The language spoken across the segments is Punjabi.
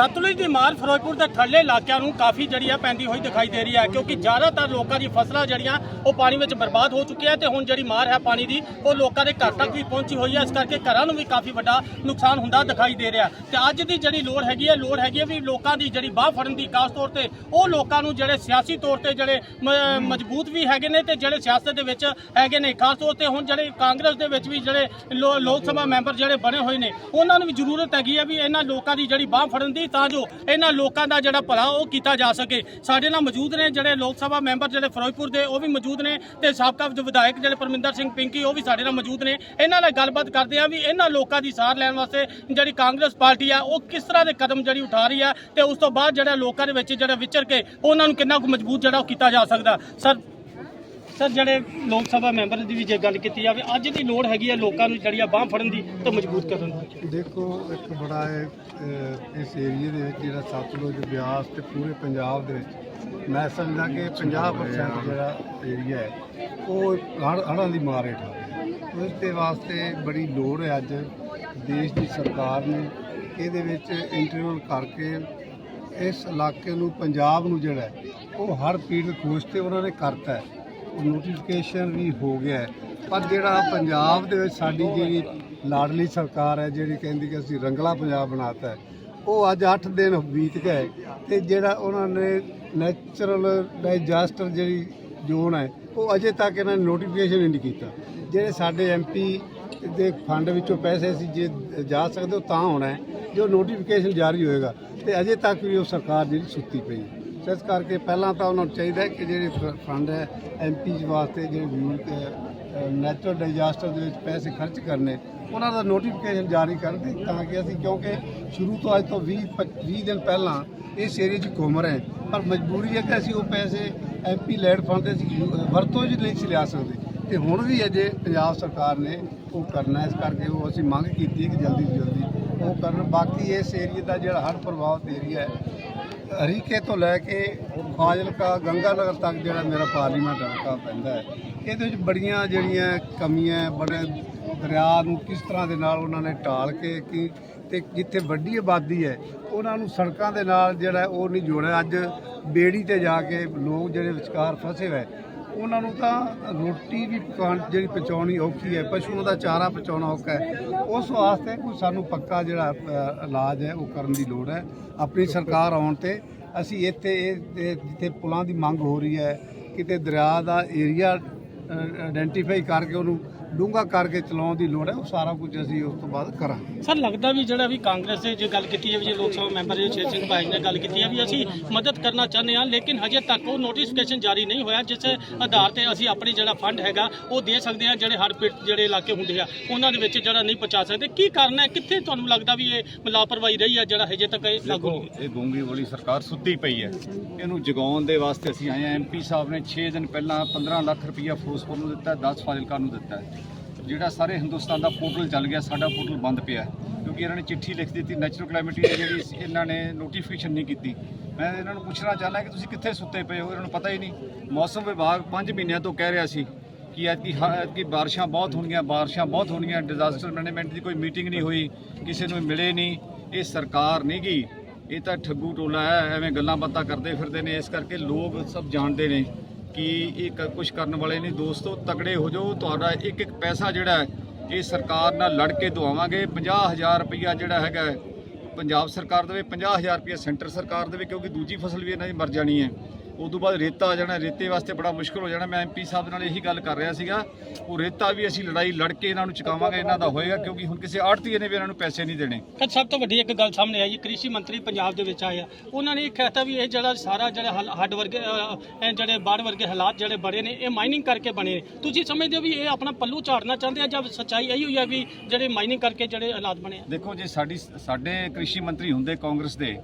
ਸਤਲੁਜ ਦੀ ਮਾਰ ਫਿਰੋਜ਼ਪੁਰ ਦੇ ਥੱਲੇ ਇਲਾਕਿਆਂ ਨੂੰ ਕਾਫੀ ਜਿਹੜੀ ਆ ਪੈਂਦੀ ਹੋਈ ਦਿਖਾਈ ਦੇ ਰਹੀ ਹੈ, ਕਿਉਂਕਿ ਜ਼ਿਆਦਾਤਰ ਲੋਕਾਂ ਦੀ ਫਸਲਾਂ ਜਿਹੜੀਆਂ, ਉਹ ਪਾਣੀ ਵਿੱਚ ਬਰਬਾਦ ਹੋ ਚੁੱਕੀਆਂ ਤੇ ਹੁਣ ਜਿਹੜੀ ਮਾਰ ਹੈ ਪਾਣੀ ਦੀ, ਉਹ ਲੋਕਾਂ ਦੇ ਘਰ ਤੱਕ ਵੀ ਪਹੁੰਚੀ ਹੋਈ ਹੈ। ਇਸ ਕਰਕੇ ਘਰਾਂ ਨੂੰ ਵੀ ਕਾਫੀ ਵੱਡਾ ਨੁਕਸਾਨ ਹੁੰਦਾ ਦਿਖਾਈ ਦੇ ਰਿਹਾ। ਤੇ ਅੱਜ ਦੀ ਜਿਹੜੀ ਲੋੜ ਹੈਗੀ ਹੈ, ਲੋੜ ਹੈਗੀ ਹੈ ਵੀ ਲੋਕਾਂ ਦੀ ਜਿਹੜੀ ਬਾਹ ਫੜਨ ਦੀ ਖਾਸ ਤੌਰ ਤੇ, ਉਹ ਲੋਕਾਂ ਨੂੰ ਜਿਹੜੇ ਸਿਆਸੀ ਤੌਰ ਤੇ ਜਿਹੜੇ ਮ- ਮਜ਼ਬੂਤ ਵੀ ਹੈਗੇ ਨੇ ਤੇ ਜਿਹੜੇ ਸਿਆਸਤ ਦੇ ਵਿੱਚ ਹੈਗੇ ਨੇ। ਖਾਸ ਤੌਰ ਤੇ ਹੁਣ ਜਿਹੜੇ ਕਾਂਗਰਸ ਦੇ ਵਿੱਚ ਵੀ ਜਿਹੜੇ ਲੋ- ਲੋਕ ਸਭਾ ਮੈਂਬਰ ਜਿਹੜੇ ਬਣੇ ਹੋਏ ਨੇ, ਉਹਨਾਂ ਨੂੰ ਵੀ ਜ਼ਰੂਰਤ ਹੈਗੀ ਹੈ ਵੀ ਇਹਨਾਂ ਲੋਕਾਂ ਦੀ ਜਿਹੜੀ ਬਾਹ ਫੜਨ ਦੀ ਤਾਂ ਜੋ ਇਹਨਾਂ ਲੋਕਾਂ ਦਾ ਜਿਹੜਾ ਭਲਾ ਉਹ ਕੀਤਾ ਜਾ ਸਕੇ। ਸਾਡੇ ਨਾਲ ਮੌਜੂਦ ਨੇ ਜਿਹੜੇ ਲੋਕ ਸਭਾ ਮੈਂਬਰ ਜਿਹੜੇ ਫਿਰੋਜ਼ਪੁਰ ਦੇ, ਉਹ ਵੀ ਮੌਜੂਦ ਨੇ ਤੇ ਸਾਬਕਾ ਵਿਧਾਇਕ ਜਿਹੜੇ ਪਰਮਿੰਦਰ ਸਿੰਘ ਪਿੰਕੀ, ਉਹ ਵੀ ਸਾਡੇ ਨਾਲ ਮੌਜੂਦ ਨੇ। ਇਹਨਾਂ ਨਾਲ ਗੱਲਬਾਤ ਕਰਦੇ ਆ ਵੀ ਇਹਨਾਂ ਲੋਕਾਂ ਦੀ ਸਾਰ ਲੈਣ ਵਾਸਤੇ ਜਿਹੜੀ ਕਾਂਗਰਸ ਪਾਰਟੀ ਆ, ਉਹ ਕਿਸ ਤਰ੍ਹਾਂ ਦੇ ਕਦਮ ਜਿਹੜੀ ਉਠਾ ਰਹੀ ਆ ਤੇ ਉਸ ਤੋਂ ਬਾਅਦ ਜਿਹੜਾ ਲੋਕਾਂ ਦੇ ਵਿੱਚ ਜਿਹੜਾ ਵਿਚਰ ਕੇ ਉਹਨਾਂ ਨੂੰ ਕਿੰਨਾ ਕੁ ਮਜ਼ਬੂਤ ਜਿਹੜਾ ਉਹ ਕੀਤਾ ਜਾ ਸਕਦਾ। ਸਰ ਸਰ, ਜਿਹੜੇ ਲੋਕ ਸਭਾ ਮੈਂਬਰ ਦੀ ਵੀ ਜੇ ਗੱਲ ਕੀਤੀ ਜਾਵੇ, ਅੱਜ ਦੀ ਲੋੜ ਹੈਗੀ ਆ ਲੋਕਾਂ ਨੂੰ ਜਿਹੜੀ ਆ ਬਾਹ ਫੜਨ ਦੀ ਤੇ ਮਜ਼ਬੂਤ ਕਰਨ ਦੀ ਦੇਖੋ, ਇੱਕ ਬੜਾ ਹੈ ਇਸ ਏਰੀਏ ਦੇ ਵਿੱਚ ਜਿਹੜਾ ਸਤਲੁਜ, ਬਿਆਸ ਤੇ ਪੂਰੇ ਪੰਜਾਬ ਦੇ ਵਿੱਚ ਮੈਂ ਸਮਝਦਾ ਕਿ 50% ਜਿਹੜਾ ਏਰੀਆ ਹੈ, ਉਹ ਹੜ੍ਹ ਹੜ੍ਹਾਂ ਦੀ ਮਾਰ ਹੇਠ ਆ ਗਿਆ। ਉਸ ਦੇ ਵਾਸਤੇ ਬੜੀ ਲੋੜ ਹੈ ਅੱਜ ਦੇਸ਼ ਦੀ ਸਰਕਾਰ ਨੇ ਇਹਦੇ ਵਿੱਚ ਇੰਟਰਵਿਊ ਕਰਕੇ ਇਸ ਇਲਾਕੇ ਨੂੰ, ਪੰਜਾਬ ਨੂੰ ਜਿਹੜਾ ਉਹ ਹਰ ਪੀੜਤ ਖੋਜ ਤੇ ਉਹਨਾਂ ਨੇ ਕਰਤਾ ਹੈ ਨੋਟੀਫਿਕੇਸ਼ਨ ਵੀ ਹੋ ਗਿਆ ਪਰ ਜਿਹੜਾ ਪੰਜਾਬ ਦੇ ਵਿੱਚ ਸਾਡੀ ਜਿਹੜੀ ਲਾਡਲੀ ਸਰਕਾਰ ਹੈ, ਜਿਹੜੀ ਕਹਿੰਦੀ ਕਿ ਅਸੀਂ ਰੰਗਲਾ ਪੰਜਾਬ ਬਣਾਤਾ ਹੈ, ਉਹ ਅੱਜ 8 ਦਿਨ ਬੀਤ ਗਏ ਤੇ ਜਿਹੜਾ ਉਹਨਾਂ ਨੇ ਨੈਚੁਰਲ ਡਾਈਜੈਸਟਰ ਜਿਹੜੀ ਜ਼ੋਨ ਹੈ, ਉਹ ਅਜੇ ਤੱਕ ਇਹਨਾਂ ਨੇ ਨੋਟੀਫਿਕੇਸ਼ਨ ਹੀ ਨਹੀਂ ਕੀਤਾ। ਜਿਹੜੇ ਸਾਡੇ ਐਮਪੀ ਦੇ ਫੰਡ ਵਿੱਚੋਂ ਪੈਸੇ ਸੀ ਜੇ ਜਾ ਸਕਦੇ ਹੋ ਤਾਂ ਹੋਣਾ ਜੋ ਨੋਟੀਫਿਕੇਸ਼ਨ ਜਾਰੀ ਹੋਏਗਾ ਤੇ ਅਜੇ ਤੱਕ ਵੀ ਉਹ ਸਰਕਾਰ ਜਿਹੜੀ ਸੁੱਤੀ ਪਈ ਹੈ। ਸੋ ਇਸ ਕਰਕੇ ਪਹਿਲਾਂ ਤਾਂ ਉਹਨਾਂ ਨੂੰ ਚਾਹੀਦਾ ਹੈ ਕਿ ਜਿਹੜੇ ਫ- ਫੰਡ ਹੈ ਐਮਪੀਜ਼ ਵਾਸਤੇ ਜਿਹੜੇ ਨੈਚੁਰਲ ਡਿਜ਼ਾਸਟਰ ਦੇ ਵਿੱਚ ਪੈਸੇ ਖਰਚ ਕਰਨੇ, ਉਹਨਾਂ ਦਾ ਨੋਟੀਫਿਕੇਸ਼ਨ ਜਾਰੀ ਕਰ ਦੇ ਤਾਂ ਕਿ ਅਸੀਂ ਕਿਉਂਕਿ ਸ਼ੁਰੂ ਤੋਂ ਅੱਜ ਤੋਂ 20 ਪੱਚ- 20 ਦਿਨ ਪਹਿਲਾਂ ਇਸ ਏਰੀਏ 'ਚ ਘੁੰਮ ਰਹੇ ਪਰ ਮਜਬੂਰੀ ਹੈ ਕਿ ਅਸੀਂ ਉਹ ਪੈਸੇ ਐਮਪੀ ਲੈਂਡ ਫੰਡ ਦੇ ਅਸੀਂ ਵਰਤੋਂ 'ਚ ਨਹੀਂ ਸੀ ਲਿਆ ਸਕਦੇ। ਤੇ ਹੁਣ ਵੀ ਅਜੇ ਪੰਜਾਬ ਸਰਕਾਰ ਨੇ ਉਹ ਕਰਨਾ ਇਸ ਕਰਕੇ ਉਹ ਅਸੀਂ ਮੰਗ ਕੀਤੀ ਕਿ ਜਲਦੀ ਤੋਂ ਜਲਦੀ ਉਹ ਕਰਨ। ਬਾਕੀ ਇਸ ਏਰੀਏ ਦਾ ਜਿਹੜਾ ਹੜ੍ਹ ਪ੍ਰਭਾਵਿਤ ਏਰੀਆ ਹੈ ਹਰੀਕੇ ਤੋਂ ਲੈ ਕੇ ਫਾਜ਼ਿਲਕਾ, ਗੰਗਾਨਗਰ ਤੱਕ ਜਿਹੜਾ ਮੇਰਾ ਪਾਰਲੀਮੈਂਟ ਹਲਕਾ ਪੈਂਦਾ ਹੈ, ਇਹਦੇ ਵਿੱਚ ਬੜੀਆਂ ਜਿਹੜੀਆਂ ਕਮੀਆਂ, ਬੜੇ ਦਰਿਆ ਨੂੰ ਕਿਸ ਤਰ੍ਹਾਂ ਦੇ ਨਾਲ ਉਹਨਾਂ ਨੇ ਢਾਲ ਕੇ ਕੀ ਤੇ ਜਿੱਥੇ ਵੱਡੀ ਆਬਾਦੀ ਹੈ, ਉਹਨਾਂ ਨੂੰ ਸੜਕਾਂ ਦੇ ਨਾਲ ਜਿਹੜਾ ਉਹ ਨਹੀਂ ਜੋੜਿਆ। ਅੱਜ ਬੇੜੀ ਤੇ ਜਾ ਕੇ ਲੋਕ ਜਿਹੜੇ ਵਿਚਕਾਰ ਫਸੇ ਹੋਏ ਉਹਨਾਂ ਨੂੰ ਤਾਂ ਰੋਟੀ ਵੀ ਪਕਾਉਣ ਜਿਹੜੀ ਪਹੁੰਚਾਉਣੀ ਔਖੀ ਹੈ ਪਸ਼ੂਆਂ ਦਾ ਚਾਰਾ ਪਹੁੰਚਾਉਣਾ ਔਖਾ ਹੈ। ਉਸ ਵਾਸਤੇ ਕੋਈ ਸਾਨੂੰ ਪੱਕਾ ਜਿਹੜਾ ਇਲਾਜ ਹੈ, ਉਹ ਕਰਨ ਦੀ ਲੋੜ ਹੈ। ਆਪਣੀ ਸਰਕਾਰ ਆਉਣ ਤੇ ਅਸੀਂ ਇੱਥੇ, ਇਹ ਇਹ ਜਿੱਥੇ ਪੁਲਾਂ ਦੀ ਮੰਗ ਹੋ ਰਹੀ ਹੈ, ਕਿਤੇ ਦਰਿਆ ਦਾ ਏਰੀਆ ਆਇਡੈਂਟੀਫਾਈ ਕਰਕੇ ਉਹਨੂੰ ਡੂੰਘਾ ਕਰਕੇ ਚਲਾਉਣ ਦੀ ਲੋੜ ਹੈ ਉਹ ਸਾਰਾ ਕੁਝ ਅਸੀਂ ਉਸ ਤੋਂ ਬਾਅਦ ਕਰਾਂਗੇ। ਸਰ ਲੱਗਦਾ ਵੀ ਜਿਹੜਾ ਵੀ ਕਾਂਗਰਸ ਦੇ ਜੇ ਗੱਲ ਕੀਤੀ ਹੈ ਵੀ ਜੇ ਲੋਕ ਸਭਾ ਮੈਂਬਰ ਜੀ ਸ਼ੇਰ ਸਿੰਘ ਭਾਈ ਨੇ ਗੱਲ ਕੀਤੀ ਹੈ ਵੀ ਅਸੀਂ ਮਦਦ ਕਰਨਾ ਚਾਹੁੰਦੇ ਹਾਂ ਲੇਕਿਨ ਹਜੇ ਤੱਕ ਉਹ ਨੋਟੀਫਿਕੇਸ਼ਨ ਜਾਰੀ ਨਹੀਂ ਹੋਇਆ ਜਿਸ ਆਧਾਰ ਤੇ ਅਸੀਂ ਆਪਣੀ ਜਿਹੜਾ ਫੰਡ ਹੈਗਾ ਉਹ ਦੇ ਸਕਦੇ ਹਾਂ ਜਿਹੜੇ ਹੜ੍ਹ ਪੀੜਤ ਜਿਹੜੇ ਇਲਾਕੇ ਹੁੰਦੇ ਆ ਉਹਨਾਂ ਦੇ ਵਿੱਚ ਜਿਹੜਾ ਨਹੀਂ ਪਹੁੰਚਾ ਸਕਦੇ। ਕੀ ਕਾਰਨ ਹੈ? ਕਿੱਥੇ ਤੁਹਾਨੂੰ ਲੱਗਦਾ ਵੀ ਇਹ ਲਾਪਰਵਾਹੀ ਰਹੀ ਹੈ ਜਿਹੜਾ ਹਜੇ ਤੱਕ ਇਹ ਲਾਗੂ? ਇਹ ਗੂੰਗੀ ਵਾਲੀ ਸਰਕਾਰ ਸੁੱਤੀ ਪਈ ਹੈ। ਇਹਨੂੰ ਜਗਾਉਣ ਦੇ ਵਾਸਤੇ ਅਸੀਂ ਆਏ ਹਾਂ। ਐਮਪੀ ਸਾਹਿਬ ਨੇ 6 ਦਿਨ ਪਹਿਲਾਂ 15 ਲੱਖ ਰੁਪਈਆ ਫਿਰੋਜ਼ਪੁਰ ਨੂੰ ਦਿੱਤਾ 10 ਫਾਜ਼ਿਲਕਾ ਨੂੰ ਦਿੱਤਾ। ਹੈ। ਜਿਹੜਾ ਸਾਰੇ ਹਿੰਦੁਸਤਾਨ ਦਾ ਪੋਰਟਲ ਚੱਲ ਗਿਆ, ਸਾਡਾ ਪੋਰਟਲ ਬੰਦ ਪਿਆ ਕਿਉਂਕਿ ਇਹਨਾਂ ਨੇ ਚਿੱਠੀ ਲਿਖ ਦਿੱਤੀ ਨੈਚੁਰਲ ਕਲਾਇਮਿਟੀ ਦੀ ਜਿਹੜੀ ਇਹਨਾਂ ਨੇ ਨੋਟੀਫਿਕੇਸ਼ਨ ਨਹੀਂ ਕੀਤੀ। ਮੈਂ ਇਹਨਾਂ ਨੂੰ ਪੁੱਛਣਾ ਚਾਹੁੰਦਾ ਕਿ ਤੁਸੀਂ ਕਿੱਥੇ ਸੁੱਤੇ ਪਏ ਹੋ? ਇਹਨਾਂ ਨੂੰ ਪਤਾ ਹੀ ਨਹੀਂ। ਮੌਸਮ ਵਿਭਾਗ 5 ਮਹੀਨਿਆਂ ਤੋਂ ਕਹਿ ਰਿਹਾ ਸੀ ਕਿ ਐਤਕੀ ਹ- ਐਤਕੀ ਬਾਰਿਸ਼ਾਂ ਬਹੁਤ ਹੋਣਗੀਆਂ, ਬਾਰਿਸ਼ਾਂ ਬਹੁਤ ਹੋਣਗੀਆਂ ਡਿਜ਼ਾਸਟਰ ਮੈਨੇਜਮੈਂਟ ਦੀ ਕੋਈ ਮੀਟਿੰਗ ਨਹੀਂ ਹੋਈ, ਕਿਸੇ ਨੂੰ ਮਿਲੇ ਨਹੀਂ, ਇਹ ਸਰਕਾਰ ਨਹੀਂ ਗੀ ਇਹ ਤਾਂ ਠੱਗੂ ਟੋਲਾ ਹੈ, ਐਵੇਂ ਗੱਲਾਂ ਬਾਤਾਂ ਕਰਦੇ ਫਿਰਦੇ ਨੇ, ਇਸ ਕਰਕੇ ਲੋਕ ਸਭ ਜਾਣਦੇ ਨੇ। ਕਿ ਇਹ ਕੁਝ ਕਰਨ ਵਾਲੇ ਨਹੀਂ। ਦੋਸਤੋ, ਤਕੜੇ ਹੋ ਜਾਓ। ਤੁਹਾਡਾ ਇੱਕ ਇੱਕ ਪੈਸਾ ਜਿਹੜਾ ਹੈ ਇਹ ਸਰਕਾਰ ਨਾਲ ਲੜ ਕੇ ਦਵਾਵਾਂਗੇ 50000 ਰੁਪਈਆ ਜਿਹੜਾ ਹੈਗਾ ਪੰਜਾਬ ਸਰਕਾਰ ਦੇਵੇ 50000 ਰੁਪਈਆ ਸੈਂਟਰ ਸਰਕਾਰ ਦੇਵੇ ਕਿਉਂਕਿ ਦੂਜੀ ਫਸਲ ਵੀ ਇਹਨਾਂ ਦੀ ਮਰ ਜਾਣੀ ਹੈ। ਉਦੋਂ ਬਾਅਦ ਰੇਤਾ ਆ ਜਾਣਾ ਰੇਤੇ ਵਾਸਤੇ ਬੜਾ ਮੁਸ਼ਕਲ ਹੋ ਜਾਣਾ। ਮੈਂ ਐਮਪੀ ਸਾਹਿਬ ਨਾਲ ਇਹੀ ਗੱਲ ਕਰ ਰਿਹਾ ਸੀਗਾ। ਉਹ ਰੇਤਾ ਵੀ ਅਸੀਂ ਲੜਾਈ ਲੜ ਕੇ ਇਹਨਾਂ ਨੂੰ ਚੁਕਾਵਾਂਗੇ ਇਹਨਾਂ ਦਾ ਹੋਏਗਾ ਕਿਉਂਕਿ ਹੁਣ ਕਿਸੇ ਆੜਤੀਏ ਨੇ ਵੀ ਇਹਨਾਂ ਨੂੰ ਪੈਸੇ ਨਹੀਂ ਦੇਣੇ। ਤਾਂ ਸਭ ਤੋਂ ਵੱਡੀ ਇੱਕ ਗੱਲ ਸਾਹਮਣੇ ਆਈ ਹੈ ਕ੍ਰਿਸ਼ੀ ਮੰਤਰੀ ਪੰਜਾਬ ਦੇ ਵਿੱਚ ਆਏ ਆ। ਉਹਨਾਂ ਨੇ ਇਹ ਕਹਿਤਾ ਵੀ ਇਹ ਜਿਹੜਾ ਸਾਰਾ ਜਿਹੜਾ ਹੱਡ ਵਰਗੇ ਇਹ ਜਿਹੜੇ ਬਾੜ ਵਰਗੇ ਹਾਲਾਤ ਜਿਹੜੇ ਬੜੇ ਨੇ ਇਹ ਮਾਈਨਿੰਗ ਕਰਕੇ ਬਣੇ ਨੇ। ਤੁਸੀਂ ਸਮਝਦੇ ਹੋ ਵੀ ਇਹ ਆਪਣਾ ਪੱਲੂ ਝਾੜਨਾ ਚਾਹੁੰਦੇ ਆ ਜਾਂ ਸੱਚਾਈ ਇਹੀ ਹੋਈ ਹੈ ਵੀ ਜਿਹੜੇ ਮਾਈਨਿੰਗ ਕਰਕੇ ਜਿਹੜੇ ਹਾਲਾਤ ਬਣੇ ਆ? ਦੇਖੋ ਜੇ ਸਾਡੀ ਸਾਡੇ ਕ੍ਰਿਸ਼ੀ ਮੰਤਰੀ ਹੁੰਦੇ ਕਾਂਗਰਸ ਦੇ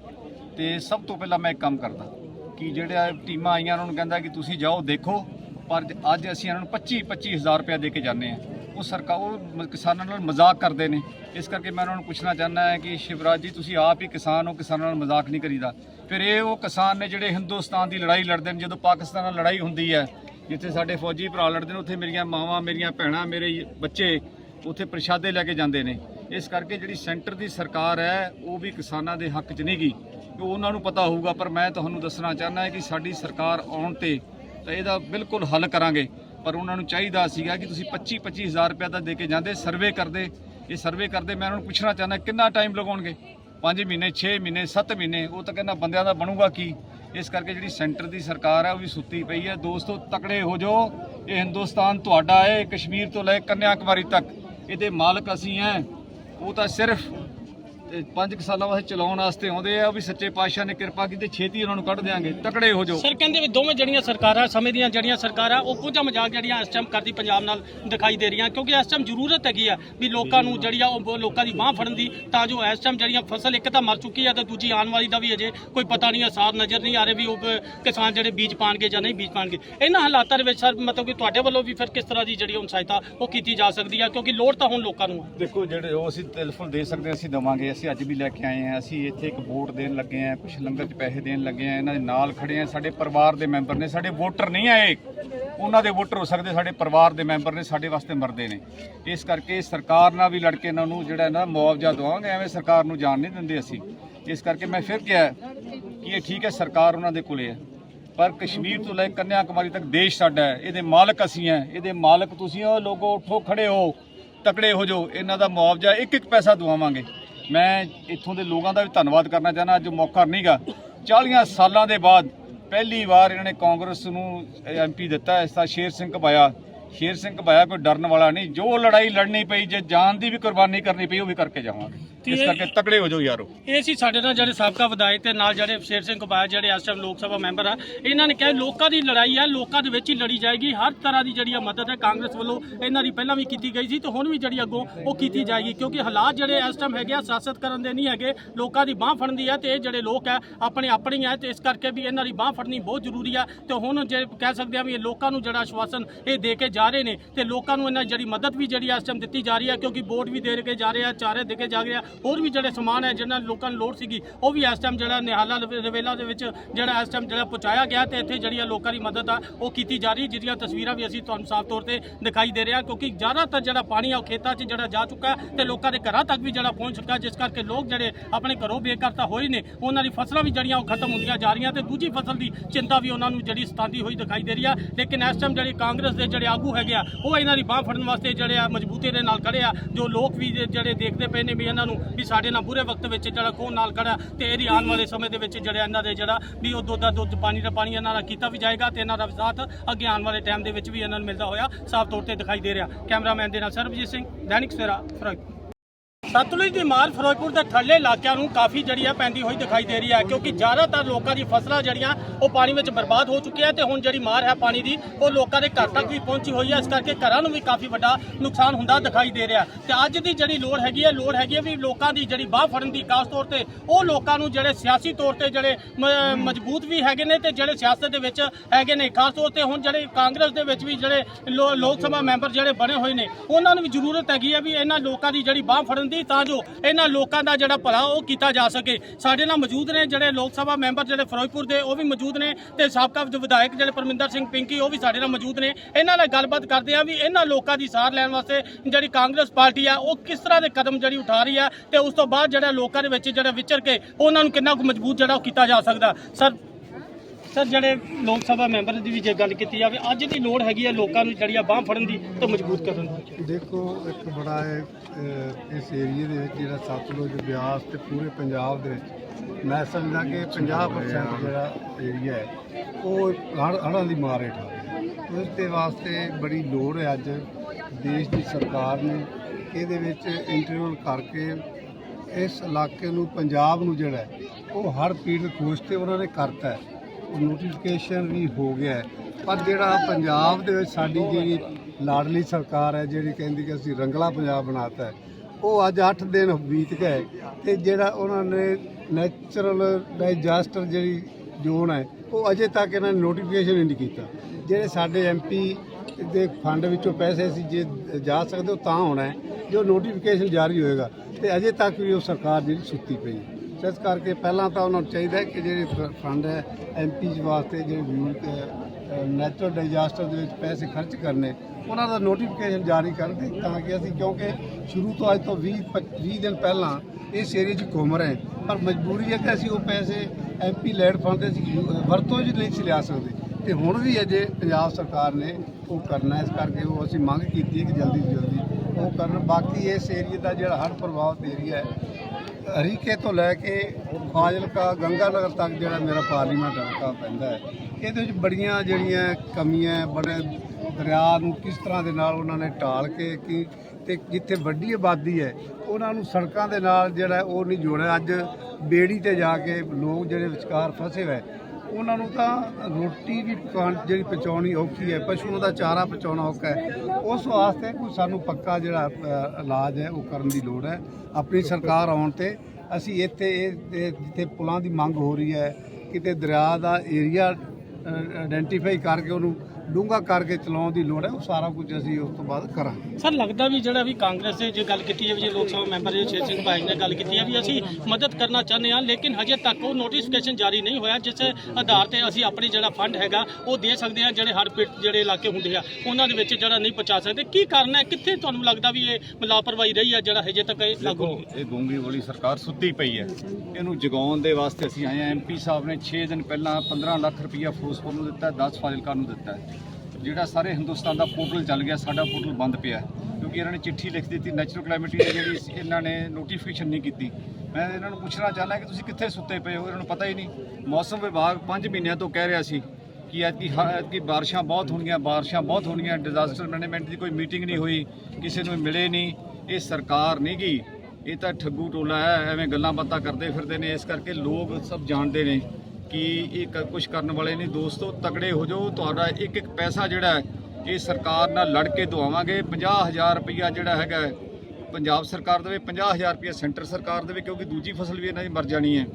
ਤੇ ਸਭ ਤੋਂ ਪਹਿਲਾਂ ਮੈਂ ਇੱਕ ਕੰਮ ਕਰਦਾ। ਕਿ ਜਿਹੜੇ ਟੀਮਾਂ ਆਈਆਂ ਉਹਨਾਂ ਨੂੰ ਕਹਿੰਦਾ ਕਿ ਤੁਸੀਂ ਜਾਓ, ਦੇਖੋ। ਪਰ ਅੱਜ ਅਸੀਂ ਇਹਨਾਂ ਨੂੰ 25 25000 ਰੁਪਏ ਦੇ ਕੇ ਜਾਂਦੇ ਆ ਉਹ ਸਰਕਾਰ ਉਹ ਕਿਸਾਨਾਂ ਨਾਲ ਮਜ਼ਾਕ ਕਰਦੇ ਨੇ। ਇਸ ਕਰਕੇ ਮੈਂ ਉਹਨਾਂ ਨੂੰ ਪੁੱਛਣਾ ਚਾਹੁੰਦਾ ਹਾਂ ਕਿ ਸ਼ਿਵਰਾਜ ਜੀ, ਤੁਸੀਂ ਆਪ ਹੀ ਕਿਸਾਨ ਹੋ, ਕਿਸਾਨਾਂ ਨਾਲ ਮਜ਼ਾਕ ਨਹੀਂ ਕਰੀਦਾ। ਫਿਰ ਇਹ ਉਹ ਕਿਸਾਨ ਨੇ ਜਿਹੜੇ ਹਿੰਦੁਸਤਾਨ ਦੀ ਲੜਾਈ ਲੜਦੇ ਨੇ, ਜਦੋਂ ਪਾਕਿਸਤਾਨ ਨਾਲ ਲੜਾਈ ਹੁੰਦੀ ਹੈ, ਜਿੱਥੇ ਸਾਡੇ ਫੌਜੀ ਭਰਾ ਲੜਦੇ ਨੇ, ਉੱਥੇ ਮੇਰੀਆਂ ਮਾਵਾਂ, ਮੇਰੀਆਂ ਭੈਣਾਂ, ਮੇਰੇ ਬੱਚੇ ਉੱਥੇ ਪ੍ਰਸ਼ਾਦੇ ਲੈ ਕੇ ਜਾਂਦੇ ਨੇ। ਇਸ ਕਰਕੇ ਜਿਹੜੀ ਸੈਂਟਰ ਦੀ ਸਰਕਾਰ ਹੈ, ਉਹ ਵੀ ਕਿਸਾਨਾਂ ਦੇ ਹੱਕ 'ਚ ਨਹੀਂ ਗਈ ਉਹਨਾਂ ਨੂੰ ਪਤਾ ਹੋਊਗਾ, ਪਰ ਮੈਂ ਤੁਹਾਨੂੰ ਦੱਸਣਾ ਚਾਹੁੰਦਾ ਹਾਂ ਕਿ ਸਾਡੀ ਸਰਕਾਰ ਆਉਣ ਤੇ ਤਾਂ ਇਹਦਾ ਬਿਲਕੁਲ ਹੱਲ ਕਰਾਂਗੇ। ਪਰ ਉਹਨਾਂ ਨੂੰ ਚਾਹੀਦਾ ਸੀਗਾ ਕਿ ਤੁਸੀਂ 25 25000 ਰੁਪਏ ਤਾਂ ਦੇ ਕੇ ਜਾਂਦੇ, ਸਰਵੇ ਕਰਦੇ। ਇਹ ਸਰਵੇ ਕਰਦੇ, ਮੈਂ ਉਹਨਾਂ ਨੂੰ ਪੁੱਛਣਾ ਚਾਹੁੰਦਾ, ਕਿੰਨਾ ਟਾਈਮ ਲਗਾਉਣਗੇ? 5 ਮਹੀਨੇ 6 ਮਹੀਨੇ 7 ਮਹੀਨੇ, ਉਹ ਤਾਂ ਕਹਿੰਦਾ ਬੰਦਿਆਂ ਦਾ ਬਣੂਗਾ ਕੀ? ਇਸ ਕਰਕੇ ਜਿਹੜੀ ਸੈਂਟਰ ਦੀ ਸਰਕਾਰ ਹੈ ਉਹ ਵੀ ਸੁੱਤੀ ਪਈ ਹੈ ਦੋਸਤੋ, ਤਕੜੇ ਹੋ ਜਾਓ। ਇਹ ਹਿੰਦੁਸਤਾਨ ਤੁਹਾਡਾ ਹੈ, ਕਸ਼ਮੀਰ ਤੋਂ ਲੈ ਕੰਨਿਆ ਕੁਮਾਰੀ ਤੱਕ। ਇਹਦੇ ਮਾਲਕ ਅਸੀਂ ਹੈ ਉਹ ਤਾਂ ਸਿਰਫ ਪੰਜ ਕੁ ਸਾਲਾਂ ਵਾਸਤੇ ਚਲਾਉਣ ਵਾਸਤੇ ਆਉਂਦੇ ਆ ਵੀ ਸੱਚੇ ਪਾਤਸ਼ਾਹ ਨੇ ਕਿਰਪਾ ਕੀਤੀ ਛੇਤੀ ਉਹਨਾਂ ਨੂੰ ਕੱਢ ਦਿਆਂਗੇ ਤਕੜੇ ਹੋ ਜਾਓ। ਸਰ ਕਹਿੰਦੇ ਵੀ ਦੋਵੇਂ ਜਿਹੜੀਆਂ ਸਰਕਾਰਾਂ ਸਮੇਂ ਦੀਆਂ ਜਿਹੜੀਆਂ ਸਰਕਾਰਾਂ ਉਹ ਪੂਜਾ ਮਜ਼ਾਕ ਜਿਹੜੀਆਂ ਇਸ ਟਾਈਮ ਕਰਦੀ ਪੰਜਾਬ ਨਾਲ ਦਿਖਾਈ ਦੇ ਰਹੀਆਂ ਕਿਉਂਕਿ ਇਸ ਟਾਈਮ ਜ਼ਰੂਰਤ ਹੈਗੀ ਆ ਵੀ ਲੋਕਾਂ ਨੂੰ ਜਿਹੜੀ ਆ ਉਹ ਲੋਕਾਂ ਦੀ ਬਾਹ ਫੜਨ ਦੀ ਤਾਂ ਜੋ ਇਸ ਟਾਈਮ ਜਿਹੜੀਆਂ ਫਸਲ ਇੱਕ ਤਾਂ ਮਰ ਚੁੱਕੀ ਆ ਤੇ ਦੂਜੀ ਆਉਣ ਵਾਲੀ ਦਾ ਵੀ ਅਜੇ ਕੋਈ ਪਤਾ ਨਹੀਂ ਆਸਾਰ ਨਜ਼ਰ ਨਹੀਂ ਆ ਰਹੇ ਵੀ ਉਹ ਕਿਸਾਨ ਜਿਹੜੇ ਬੀਜ ਪਾਣਗੇ ਜਾਂ ਨਹੀਂ ਬੀਜ ਪਾਣਗੇ। ਇਹਨਾਂ ਹਾਲਾਤਾਂ ਦੇ ਵਿੱਚ ਸਰ ਮਤਲਬ ਕਿ ਤੁਹਾਡੇ ਵੱਲੋਂ ਵੀ ਫਿਰ ਕਿਸ ਤਰ੍ਹਾਂ ਦੀ ਜਿਹੜੀ ਹੁਣ ਸਹਾਇਤਾ ਉਹ ਕੀਤੀ ਜਾ ਸਕਦੀ ਆ ਕਿਉਂਕਿ ਲੋੜ ਤਾਂ ਹੁਣ ਲੋਕਾਂ ਨੂੰ ਆ। ਦੇਖੋ ਜਿਹੜੇ ਉਹ ਅਸੀਂ ਟੈਲੀਫੋਨ ਦੇ ਸਕਦੇ ਹਾਂ, ਅਸੀਂ ਦਵਾਂਗੇ ਅਸੀਂ ਅੱਜ ਵੀ ਲੈ ਕੇ ਆਏ ਹਾਂ। ਅਸੀਂ ਇੱਥੇ ਇੱਕ ਵੋਟ ਦੇਣ ਲੱਗੇ ਹਾਂ ਕੁਝ ਲੰਗਰ 'ਚ ਪੈਸੇ ਦੇਣ ਲੱਗੇ ਹਾਂ। ਇਹਨਾਂ ਦੇ ਨਾਲ ਖੜੇ ਹਾਂ। ਸਾਡੇ ਪਰਿਵਾਰ ਦੇ ਮੈਂਬਰ ਨੇ। ਸਾਡੇ ਵੋਟਰ ਨਹੀਂ ਆਏ। ਉਹਨਾਂ ਦੇ ਵੋਟਰ ਹੋ ਸਕਦੇ, ਸਾਡੇ ਪਰਿਵਾਰ ਦੇ ਮੈਂਬਰ ਨੇ, ਸਾਡੇ ਵਾਸਤੇ ਮਰਦੇ ਨੇ। ਇਸ ਕਰਕੇ ਸਰਕਾਰ ਨਾਲ ਵੀ ਲੜ ਕੇ ਇਹਨਾਂ ਨੂੰ ਜਿਹੜਾ ਨਾ ਮੁਆਵਜ਼ਾ ਦਵਾਂਗੇ। ਐਵੇਂ ਸਰਕਾਰ ਨੂੰ ਜਾਣ ਨਹੀਂ ਦਿੰਦੇ ਅਸੀਂ। ਇਸ ਕਰਕੇ ਮੈਂ ਫਿਰ ਕਿਹਾ ਕਿ ਇਹ ਠੀਕ ਹੈ, ਸਰਕਾਰ ਉਹਨਾਂ ਦੇ ਕੋਲੇ ਹੈ। ਪਰ ਕਸ਼ਮੀਰ ਤੋਂ ਲੈ ਕੇ ਕੰਨਿਆਕੁਮਾਰੀ ਤੱਕ ਦੇਸ਼ ਸਾਡਾ ਹੈ। ਇਹਦੇ ਮਾਲਕ ਅਸੀਂ ਹੈ। ਇਹਦੇ ਮਾਲਕ ਤੁਸੀਂ ਹੋ ਲੋਗੋ ਉੱਠੋ, ਖੜੇ ਹੋ, ਤਕੜੇ ਹੋ ਜਾਓ। ਇਹਨਾਂ ਦਾ ਮੁਆਵਜ਼ਾ ਇੱਕ ਇੱਕ ਪੈਸਾ ਦਵਾਵਾਂਗੇ। ਮੈਂ ਇੱਥੋਂ ਦੇ ਲੋਕਾਂ ਦਾ ਵੀ ਧੰਨਵਾਦ ਕਰਨਾ ਚਾਹੁੰਦਾ, ਅੱਜ ਮੌਕਾ ਨਹੀਂਗਾ। 40 ਸਾਲਾਂ ਦੇ ਬਾਅਦ ਪਹਿਲੀ ਵਾਰ ਇਹਨਾਂ ਨੇ ਕਾਂਗਰਸ ਨੂੰ ਐਮਪੀ ਦਿੱਤਾ, ਇਸ ਦਾ ਸ਼ੇਰ ਸਿੰਘ ਘਬਾਇਆ। ਸ਼ੇਰ ਸਿੰਘ ਘਬਾਇਆ, ਕੋਈ ਡਰਨ ਵਾਲਾ ਨਹੀਂ। ਜੋ ਲੜਾਈ ਲੜਨੀ ਪਈ, ਜੇ ਜਾਨ ਦੀ ਵੀ ਕੁਰਬਾਨੀ ਕਰਨੀ ਪਈ, ਉਹ ਵੀ ਕਰਕੇ ਜਾਵਾਂਗੇ। ਇਸ ਇਹ- ਕਰਕੇ ਤਕੜੇ ਹੋ ਜਾਓ ਯਾਰੋ। ਇਹ ਸੀ ਸਾਡੇ ਨਾਲ ਜਿਹੜੇ ਸਾਬਕਾ ਵਿਧਾਇਕ ਤੇ ਨਾਲ ਜਿਹੜੇ ਸ਼ੇਰ ਸਿੰਘ ਕਬਾਇਆ ਜਿਹੜੇ ਇਸ ਟਾਈਮ ਲੋਕ ਸਭਾ ਮੈਂਬਰ ਆ ਇਹਨਾਂ ਨੇ ਕਿਹਾ ਲੋਕਾਂ ਦੀ ਲੜਾਈ ਹੈ ਲੋਕਾਂ ਦੇ ਵਿੱਚ ਹੀ ਲੜੀ ਜਾਏਗੀ ਹਰ ਤਰ੍ਹਾਂ ਦੀ ਜਿਹੜੀ ਆ ਮਦਦ ਹੈ ਕਾਂਗਰਸ ਵੱਲੋਂ ਇਹਨਾਂ ਦੀ ਪਹਿਲਾਂ ਵੀ ਕੀਤੀ ਗਈ ਸੀ ਤੇ ਹੁਣ ਵੀ ਜਿਹੜੀ ਅੱਗੋਂ ਉਹ ਕੀਤੀ ਜਾਏਗੀ ਕਿਉਂਕਿ ਹਾਲਾਤ ਜਿਹੜੇ ਇਸ ਟਾਈਮ ਹੈਗੇ ਆ ਸਿਆਸਤ ਕਰਨ ਦੇ ਨਹੀਂ ਹੈਗੇ ਲੋਕਾਂ ਦੀ ਬਾਹ ਫੜਨ ਦੀ ਹੈ ਤੇ ਇਹ ਜਿਹੜੇ ਲੋਕ ਹੈ ਆਪਣੇ ਆਪਣੀ ਹੈ ਤੇ ਇਸ ਕਰਕੇ ਵੀ ਇਹਨਾਂ ਦੀ ਬਾਹ ਫੜਨੀ ਬਹੁਤ ਜ਼ਰੂਰੀ ਆ ਤੇ ਹੁਣ ਜੇ ਕਹਿ ਸਕਦੇ ਆ ਵੀ ਇਹ ਲੋਕਾਂ ਨੂੰ ਜਿਹੜਾ ਆਸ਼ਵਾਸਨ ਇਹ ਦੇ ਕੇ ਜਾ ਰਹੇ ਨੇ ਤੇ ਲੋਕਾਂ ਨੂੰ ਇਹਨਾਂ ਜਿਹੜੀ ਮਦਦ ਵੀ ਜਿਹੜੀ ਇਸ ਟਾਈਮ ਦਿੱਤੀ ਜਾ ਰਹੀ ਹੈ ਕਿਉਂਕਿ ਵੋਟ ਵੀ ਦੇ ਕੇ ਜਾ ਰਹੇ ਆ ਚਾਰੇ ਦੇ ਕੇ ਜਾ ਰਹੇ ਆ ਹੋਰ ਵੀ ਜਿਹੜੇ ਸਮਾਨ ਹੈ, ਜਿਹਨਾਂ ਲੋਕਾਂ ਨੂੰ ਲੋੜ ਸੀਗੀ, ਉਹ ਵੀ ਇਸ ਟਾਈਮ ਜਿਹੜਾ ਨਿਹਾਲਾ ਰਵੇਲਾ ਦੇ ਵਿੱਚ ਜਿਹੜਾ ਇਸ ਟਾਈਮ ਜਿਹੜਾ ਪਹੁੰਚਾਇਆ ਗਿਆ ਤੇ ਇੱਥੇ ਜਿਹੜੀ ਆ ਲੋਕਾਂ ਦੀ ਮਦਦ ਆ, ਉਹ ਕੀਤੀ ਜਾ ਰਹੀ, ਜਿਹਦੀਆਂ ਤਸਵੀਰਾਂ ਵੀ ਅਸੀਂ ਤੁਹਾਨੂੰ ਸਾਫ਼ ਤੌਰ ਤੇ ਦਿਖਾਈ ਦੇ ਰਿਹਾ, ਕਿਉਂਕਿ ਜ਼ਿਆਦਾਤਰ ਜਿਹੜਾ ਪਾਣੀ ਆ, ਉਹ ਖੇਤਾਂ 'ਚ ਜਿਹੜਾ ਜਾ ਚੁੱਕਾ ਹੈ ਤੇ ਲੋਕਾਂ ਦੇ ਘਰਾਂ ਤੱਕ ਵੀ ਜਿਹੜਾ ਪਹੁੰਚ ਚੁੱਕਾ ਜਿਸ ਕਰਕੇ ਲੋਕ ਜਿਹੜੇ ਆਪਣੇ ਘਰੋਂ ਬੇਘਰ ਹੋਏ ਨੇ, ਉਹਨਾਂ ਦੀ ਫਸਲਾਂ ਵੀ ਜਿਹੜੀਆਂ ਉਹ ਖਤਮ ਹੁੰਦੀਆਂ ਜਾ ਰਹੀਆਂ ਤੇ ਦੂਜੀ ਫਸਲ ਦੀ ਚਿੰਤਾ ਵੀ ਉਹਨਾਂ ਨੂੰ ਜਿਹੜੀ ਸਤਾਉਂਦੀ ਹੋਈ ਦਿਖਾਈ ਦੇ ਰਹੀ ਆ, ਲੇਕਿਨ ਇਸ ਟਾਈਮ ਜਿਹੜੀ ਕਾਂਗਰਸ ਦੇ ਜਿਹੜੇ ਆਗੂ ਹੈਗੇ ਆ, ਉਹ ਇਹਨਾਂ ਦੀ ਬਾਹ ਫੜਨ ਵਾਸਤੇ ਜਿਹੜੇ ਆ ਮਜ਼ਬੂਤੀ ਦੇ ਨਾਲ ਖੜੇ ਆ, ਜੋ ਲੋਕ ਵੀ ਜਿਹੜੇ ਦੇਖਦੇ ਪਏ ਨੇ ਵੀ ਇਹਨਾਂ ਨੂੰ ਵੀ ਸਾਡੇ ਨਾਲ ਬੁਰੇ ਵਕਤ ਵਿੱਚ ਜਿਹੜਾ ਖੂਨ ਨਾਲ ਖੜਾ ਤੇ ਇਹਦੀ ਆਉਣ ਵਾਲੇ ਸਮੇਂ ਦੇ ਵਿੱਚ ਜਿਹੜਾ ਇਹਨਾਂ ਦੇ ਜਿਹੜਾ ਵੀ ਉਹ ਦੁੱਧ ਦਾ ਦੁੱਧ, ਪਾਣੀ ਦਾ ਪਾਣੀ ਇਹਨਾਂ ਦਾ ਕੀਤਾ ਵੀ ਜਾਏਗਾ ਤੇ ਇਹਨਾਂ ਦਾ ਸਾਥ ਅੱਗੇ ਆਉਣ ਵਾਲੇ ਟਾਈਮ ਦੇ ਵਿੱਚ ਵੀ ਇਹਨਾਂ ਨੂੰ ਮਿਲਦਾ ਹੋਇਆ ਸਾਫ਼ ਤੌਰ ਤੇ ਦਿਖਾਈ ਦੇ ਰਿਹਾ। ਕੈਮਰਾਮੈਨ ਦੇ ਨਾਲ ਸਰਬਜੀਤ ਸਿੰਘ, ਦੈਨਿਕ ਸਵੇਰਾ, ਫਿਰੋਜ਼ਪੁਰ। ਸਤਲੁਜ ਦੀ ਮਾਰ ਫਿਰੋਜ਼ਪੁਰ ਦੇ ਥੱਲੇ ਇਲਾਕਿਆਂ ਨੂੰ ਕਾਫੀ ਜਿਹੜੀ ਆ ਪੈਂਦੀ ਹੋਈ ਦਿਖਾਈ ਦੇ ਰਹੀ ਹੈ ਕਿਉਂਕਿ ਜ਼ਿਆਦਾਤਰ ਲੋਕਾਂ ਦੀ ਫਸਲਾਂ ਜਿਹੜੀਆਂ, ਉਹ ਪਾਣੀ ਵਿੱਚ ਬਰਬਾਦ ਹੋ ਚੁੱਕੀਆਂ ਤੇ ਹੁਣ ਜਿਹੜੀ ਮਾਰ ਹੈ ਪਾਣੀ ਦੀ, ਉਹ ਲੋਕਾਂ ਦੇ ਘਰ ਤੱਕ ਵੀ ਪਹੁੰਚੀ ਹੋਈ ਹੈ ਇਸ ਕਰਕੇ ਘਰਾਂ ਨੂੰ ਵੀ ਕਾਫੀ ਵੱਡਾ ਨੁਕਸਾਨ ਹੁੰਦਾ ਦਿਖਾਈ ਦੇ ਰਿਹਾ। ਤੇ ਅੱਜ ਦੀ ਜਿਹੜੀ ਲੋੜ ਹੈਗੀ ਹੈ ਲੋੜ ਹੈਗੀ ਹੈ ਵੀ ਲੋਕਾਂ ਦੀ ਜਿਹੜੀ ਬਾਹ ਫੜਨ ਦੀ ਖਾਸ ਤੌਰ ਤੇ, ਉਹ ਲੋਕਾਂ ਨੂੰ ਜਿਹੜੇ ਸਿਆਸੀ ਤੌਰ ਤੇ ਜਿਹੜੇ ਮ- ਮਜ਼ਬੂਤ ਵੀ ਹੈਗੇ ਨੇ ਤੇ ਜਿਹੜੇ ਸਿਆਸਤ ਦੇ ਵਿੱਚ ਹੈਗੇ ਨੇ। ਖਾਸ ਤੌਰ ਤੇ ਹੁਣ ਜਿਹੜੇ ਕਾਂਗਰਸ ਦੇ ਵਿੱਚ ਵੀ ਜਿਹੜੇ ਲੋ- ਲੋਕ ਸਭਾ ਮੈਂਬਰ ਜਿਹੜੇ ਬਣੇ ਹੋਏ ਨੇ, ਉਹਨਾਂ ਨੂੰ ਵੀ ਜ਼ਰੂਰਤ ਹੈਗੀ ਹੈ ਵੀ ਇਹਨਾਂ ਲੋਕਾਂ ਦੀ ਜਿਹੜੀ ਬਾਹ ਫੜਨ ਦੀ ਤਾਂ ਜੋ ਇਹਨਾਂ ਲੋਕਾਂ ਦਾ ਜਿਹੜਾ ਭਲਾ ਉਹ ਕੀਤਾ ਜਾ ਸਕੇ। ਸਾਡੇ ਨਾਲ ਮੌਜੂਦ ਨੇ ਜਿਹੜੇ ਲੋਕ ਸਭਾ ਮੈਂਬਰ ਜਿਹੜੇ ਫਿਰੋਜ਼ਪੁਰ ਦੇ, ਉਹ ਵੀ ਮੌਜੂਦ ਨੇ ਤੇ ਸਾਬਕਾ ਵਿਧਾਇਕ ਜਿਹੜੇ ਪਰਮਿੰਦਰ ਸਿੰਘ ਪਿੰਕੀ, ਉਹ ਵੀ ਸਾਡੇ ਨਾਲ ਮੌਜੂਦ ਨੇ। ਇਹਨਾਂ ਨਾਲ ਗੱਲਬਾਤ ਕਰਦੇ ਆ ਵੀ ਇਹਨਾਂ ਲੋਕਾਂ ਦੀ ਸਾਰ ਲੈਣ ਵਾਸਤੇ ਜਿਹੜੀ ਕਾਂਗਰਸ ਪਾਰਟੀ ਆ, ਉਹ ਕਿਸ ਤਰ੍ਹਾਂ ਦੇ ਕਦਮ ਜਿਹੜੀ ਉਠਾ ਰਹੀ ਆ ਤੇ ਉਸ ਤੋਂ ਬਾਅਦ ਜਿਹੜਾ ਲੋਕਾਂ ਦੇ ਵਿੱਚ ਜਿਹੜਾ ਵਿਚਰ ਕੇ ਉਹਨਾਂ ਨੂੰ ਕਿੰਨਾ ਕੁ ਮਜ਼ਬੂਤ ਜਿਹੜਾ ਉਹ ਕੀਤਾ ਜਾ ਸਕਦਾ। ਸਰ ਸਰ, ਜਿਹੜੇ ਲੋਕ ਸਭਾ ਮੈਂਬਰ ਦੀ ਵੀ ਜੇ ਗੱਲ ਕੀਤੀ ਜਾਵੇ, ਅੱਜ ਦੀ ਲੋੜ ਹੈਗੀ ਆ ਲੋਕਾਂ ਨੂੰ ਜਿਹੜੀ ਆ ਬਾਹ ਫੜਨ ਦੀ ਤੇ ਮਜ਼ਬੂਤ ਕਰਨ ਦੀ। ਦੇਖੋ, ਇੱਕ ਬੜਾ ਹੈ ਇਸ ਏਰੀਏ ਦੇ ਵਿੱਚ ਜਿਹੜਾ ਸਤਲੁਜ, ਬਿਆਸ ਤੇ ਪੂਰੇ ਪੰਜਾਬ ਦੇ ਵਿੱਚ ਮੈਂ ਸਮਝਦਾ ਕਿ 50% ਜਿਹੜਾ ਏਰੀਆ ਹੈ, ਉਹ ਹੜ੍ਹ ਹੜ੍ਹਾਂ ਦੀ ਮਾਰ ਹੇਠ ਆ ਗਿਆ ਉਸ ਦੇ ਵਾਸਤੇ ਬੜੀ ਲੋੜ ਹੈ ਅੱਜ ਦੇਸ਼ ਦੀ ਸਰਕਾਰ ਨੂੰ, ਇਹਦੇ ਵਿੱਚ ਇੰਟਰਵਿਊ ਕਰਕੇ ਇਸ ਇਲਾਕੇ ਨੂੰ, ਪੰਜਾਬ ਨੂੰ ਜਿਹੜਾ ਉਹ ਹਰ ਪੀੜਤ ਖੋਜ ਤੇ ਉਹਨਾਂ ਨੇ ਕਰਤਾ ਹੈ। ਨੋਟੀਫਿਕੇਸ਼ਨ ਵੀ ਹੋ ਗਿਆ ਪਰ ਜਿਹੜਾ ਪੰਜਾਬ ਦੇ ਵਿੱਚ ਸਾਡੀ ਜਿਹੜੀ ਲਾਡਲੀ ਸਰਕਾਰ ਹੈ, ਜਿਹੜੀ ਕਹਿੰਦੀ ਕਿ ਅਸੀਂ ਰੰਗਲਾ ਪੰਜਾਬ ਬਣਾਤਾ ਹੈ, ਉਹ ਅੱਜ 8 ਦਿਨ ਬੀਤ ਗਏ ਤੇ ਜਿਹੜਾ ਉਹਨਾਂ ਨੇ ਨੈਚੁਰਲ ਡਾਈਜੈਸਟਰ ਜਿਹੜੀ ਜ਼ੋਨ ਹੈ, ਉਹ ਅਜੇ ਤੱਕ ਇਹਨਾਂ ਨੇ ਨੋਟੀਫਿਕੇਸ਼ਨ ਹੀ ਨਹੀਂ ਕੀਤਾ। ਜਿਹੜੇ ਸਾਡੇ ਐਮਪੀ ਦੇ ਫੰਡ ਵਿੱਚੋਂ ਪੈਸੇ ਸੀ ਜੇ ਜਾ ਸਕਦੇ ਹੋ ਤਾਂ ਹੋਣਾ ਜੋ ਨੋਟੀਫਿਕੇਸ਼ਨ ਜਾਰੀ ਹੋਏਗਾ ਤੇ ਅਜੇ ਤੱਕ ਵੀ ਉਹ ਸਰਕਾਰ ਜਿਹੜੀ ਸੁੱਤੀ ਪਈ ਹੈ। ਇਸ ਕਰਕੇ ਪਹਿਲਾਂ ਤਾਂ ਉਹਨਾਂ ਨੂੰ ਚਾਹੀਦਾ ਹੈ ਕਿ ਜਿਹੜੇ ਫੰਡ ਹੈ ਐਮਪੀਜ਼ ਵਾਸਤੇ ਜਿਹੜੇ ਵਿਊ ਨੈਚੁਰਲ ਡਿਜ਼ਾਸਟਰ ਦੇ ਵਿੱਚ ਪੈਸੇ ਖਰਚ ਕਰਨੇ ਉਹਨਾਂ ਦਾ ਨੋਟੀਫਿਕੇਸ਼ਨ ਜਾਰੀ ਕਰਦੇ ਤਾਂ ਕਿ ਅਸੀਂ ਕਿਉਂਕਿ ਸ਼ੁਰੂ ਤੋਂ ਅੱਜ ਤੋਂ 20 20 ਦਿਨ ਪਹਿਲਾਂ ਇਸ ਏਰੀਏ 'ਚ ਘੁੰਮ ਰਹੇ ਪਰ ਮਜਬੂਰੀ ਹੈ ਕਿ ਅਸੀਂ ਉਹ ਪੈਸੇ ਐਮਪੀ ਲੈਡ ਫੰਡ ਦੇ ਅਸੀਂ ਵਰਤੋਂ 'ਚ ਨਹੀਂ ਸੀ ਲਿਆ ਸਕਦੇ। ਤੇ ਹੁਣ ਵੀ ਅਜੇ ਪੰਜਾਬ ਸਰਕਾਰ ਨੇ ਉਹ ਕਰਨਾ ਇਸ ਕਰਕੇ ਉਹ ਅਸੀਂ ਮੰਗ ਕੀਤੀ ਹੈ ਕਿ ਜਲਦੀ ਤੋਂ ਜਲਦੀ ਉਹ ਕਰਨ। ਬਾਕੀ ਇਸ ਏਰੀਏ ਦਾ ਜਿਹੜਾ ਹਰ ਪ੍ਰਭਾਵਿਤ ਏਰੀਆ ਹੈ ਹਰੀਕੇ ਤੋਂ ਲੈ ਕੇ ਫਾਜ਼ਿਲਕਾ, ਗੰਗਾਨਗਰ ਤੱਕ ਜਿਹੜਾ ਮੇਰਾ ਪਾਰਲੀਮੈਂਟ ਹਲਕਾ ਪੈਂਦਾ ਹੈ, ਇਹਦੇ ਵਿੱਚ ਬੜੀਆਂ ਜਿਹੜੀਆਂ ਕਮੀਆਂ, ਬੜੇ ਦਰਿਆ ਨੂੰ ਕਿਸ ਤਰ੍ਹਾਂ ਦੇ ਨਾਲ ਉਹਨਾਂ ਨੇ ਢਾਲ ਕੇ ਕੀ ਤੇ ਜਿੱਥੇ ਵੱਡੀ ਆਬਾਦੀ ਹੈ, ਉਹਨਾਂ ਨੂੰ ਸੜਕਾਂ ਦੇ ਨਾਲ ਜਿਹੜਾ ਉਹ ਨਹੀਂ ਜੋੜਿਆ। ਅੱਜ ਬੇੜੀ ਤੇ ਜਾ ਕੇ ਲੋਕ ਜਿਹੜੇ ਵਿਚਕਾਰ ਫਸੇ ਹੋਏ ਉਹਨਾਂ ਨੂੰ ਤਾਂ ਰੋਟੀ ਵੀ ਪਕਾਉਣ ਜਿਹੜੀ ਪਹੁੰਚਾਉਣੀ ਔਖੀ ਹੈ, ਪਸ਼ੂਆਂ ਦਾ ਚਾਰਾ ਪਹੁੰਚਾਉਣਾ ਔਖਾ ਹੈ। ਉਸ ਵਾਸਤੇ ਕੋਈ ਸਾਨੂੰ ਪੱਕਾ ਜਿਹੜਾ ਇਲਾਜ ਹੈ, ਉਹ ਕਰਨ ਦੀ ਲੋੜ ਹੈ। ਆਪਣੀ ਸਰਕਾਰ ਆਉਣ ਤੇ ਅਸੀਂ ਇੱਥੇ ਇਹ ਇਹ ਜਿੱਥੇ ਪੁਲਾਂ ਦੀ ਮੰਗ ਹੋ ਰਹੀ ਹੈ, ਕਿਤੇ ਦਰਿਆ ਦਾ ਏਰੀਆ ਆਇਡੈਂਟੀਫਾਈ ਕਰਕੇ ਉਹਨੂੰ ਡੂੰਘਾ ਕਰਕੇ ਚਲਾਉਣ ਦੀ ਲੋੜ ਹੈ ਉਹ ਸਾਰਾ ਕੁਝ ਅਸੀਂ ਉਸ ਤੋਂ ਬਾਅਦ ਕਰਾਂਗੇ ਸਰ ਲੱਗਦਾ ਵੀ ਜਿਹੜਾ ਵੀ ਕਾਂਗਰਸ ਦੇ ਜੇ ਗੱਲ ਕੀਤੀ ਹੈ ਵੀ ਜੇ ਲੋਕ ਸਭਾ ਮੈਂਬਰ ਜੀ ਸ਼ੇਰ ਸਿੰਘ ਭਾਈ ਨੇ ਗੱਲ ਕੀਤੀ ਹੈ ਵੀ ਅਸੀਂ ਮਦਦ ਕਰਨਾ ਚਾਹੁੰਦੇ ਹਾਂ ਲੇਕਿਨ ਹਜੇ ਤੱਕ ਉਹ ਨੋਟੀਫਿਕੇਸ਼ਨ ਜਾਰੀ ਨਹੀਂ ਹੋਇਆ ਜਿਸ ਆਧਾਰ ਤੇ ਅਸੀਂ ਆਪਣੀ ਜਿਹੜਾ ਫੰਡ ਹੈਗਾ ਉਹ ਦੇ ਸਕਦੇ ਹਾਂ ਜਿਹੜੇ ਹੜ੍ਹ ਪੀੜਤ ਜਿਹੜੇ ਇਲਾਕੇ ਹੁੰਦੇ ਆ ਉਹਨਾਂ ਦੇ ਵਿੱਚ ਜਿਹੜਾ ਨਹੀਂ ਪਹੁੰਚਾ ਸਕਦੇ ਕੀ ਕਾਰਨ ਹੈ ਕਿੱਥੇ ਤੁਹਾਨੂੰ ਲੱਗਦਾ ਵੀ ਇਹ ਲਾਪਰਵਾਹੀ ਰਹੀ ਹੈ ਜਿਹੜਾ ਹਜੇ ਤੱਕ ਇਹ ਲਾਗੂ? ਇਹ ਗੂੰਗੀ ਵਾਲੀ ਸਰਕਾਰ ਸੁੱਤੀ ਪਈ ਹੈ ਇਹਨੂੰ ਜਗਾਉਣ ਦੇ ਵਾਸਤੇ ਅਸੀਂ ਆਏ ਹਾਂ ਐਮਪੀ ਸਾਹਿਬ ਨੇ 6 ਦਿਨ ਪਹਿਲਾਂ 15 ਲੱਖ ਰੁਪਈਆ ਫਿਰੋਜ਼ਪੁਰ ਨੂੰ ਦਿੱਤਾ 10 ਫਾਜ਼ਿਲਕਾ ਨੂੰ ਦਿੱਤਾ ਹੈ। ਜਿਹੜਾ ਸਾਰੇ ਹਿੰਦੁਸਤਾਨ ਦਾ ਪੋਰਟਲ ਚੱਲ ਗਿਆ, ਸਾਡਾ ਪੋਰਟਲ ਬੰਦ ਪਿਆ ਕਿਉਂਕਿ ਇਹਨਾਂ ਨੇ ਚਿੱਠੀ ਲਿਖ ਦਿੱਤੀ ਨੈਚੁਰਲ ਕਲੈਮਿਟੀ ਦੀ ਜਿਹੜੀ ਇਹਨਾਂ ਨੇ ਨੋਟੀਫਿਕੇਸ਼ਨ ਨਹੀਂ ਕੀਤੀ। ਮੈਂ ਇਹਨਾਂ ਨੂੰ ਪੁੱਛਣਾ ਚਾਹੁੰਦਾ ਕਿ ਤੁਸੀਂ ਕਿੱਥੇ ਸੁੱਤੇ ਪਏ ਹੋ? ਇਹਨਾਂ ਨੂੰ ਪਤਾ ਹੀ ਨਹੀਂ। ਮੌਸਮ ਵਿਭਾਗ 5 ਮਹੀਨਿਆਂ ਤੋਂ ਕਹਿ ਰਿਹਾ ਸੀ ਕਿ ਐਤਕੀ ਹ- ਐਤਕੀ ਬਾਰਿਸ਼ਾਂ ਬਹੁਤ ਹੋਣਗੀਆਂ, ਬਾਰਿਸ਼ਾਂ ਬਹੁਤ ਹੋਣਗੀਆਂ ਡਿਜ਼ਾਸਟਰ ਮੈਨੇਜਮੈਂਟ ਦੀ ਕੋਈ ਮੀਟਿੰਗ ਨਹੀਂ ਹੋਈ, ਕਿਸੇ ਨੂੰ ਮਿਲੇ ਨਹੀਂ। ਇਹ ਸਰਕਾਰ ਨਹੀਂ ਗਈ। ਇਹ ਤਾਂ ਠੱਗੂ ਟੋਲਾ ਹੈ, ਐਵੇਂ ਗੱਲਾਂ ਬਾਤਾਂ ਕਰਦੇ ਫਿਰਦੇ ਨੇ। ਇਸ ਕਰਕੇ ਲੋਕ ਸਭ ਜਾਣਦੇ ਨੇ। ਕਿ ਇਹ ਕੁਝ ਕਰਨ ਵਾਲੇ ਨਹੀਂ। ਦੋਸਤੋ, ਤਕੜੇ ਹੋ ਜਾਓ। ਤੁਹਾਡਾ ਇੱਕ ਇੱਕ ਪੈਸਾ ਜਿਹੜਾ ਹੈ ਇਹ ਸਰਕਾਰ ਨਾਲ ਲੜ ਕੇ ਦਵਾਵਾਂਗੇ 50000 ਰੁਪਈਆ ਜਿਹੜਾ ਹੈਗਾ ਪੰਜਾਬ ਸਰਕਾਰ ਦੇਵੇ 50000 ਰੁਪਈਆ ਸੈਂਟਰ ਸਰਕਾਰ ਦੇਵੇ ਕਿਉਂਕਿ ਦੂਜੀ ਫਸਲ ਵੀ ਇਹਨਾਂ ਦੀ ਮਰ ਜਾਣੀ ਹੈ।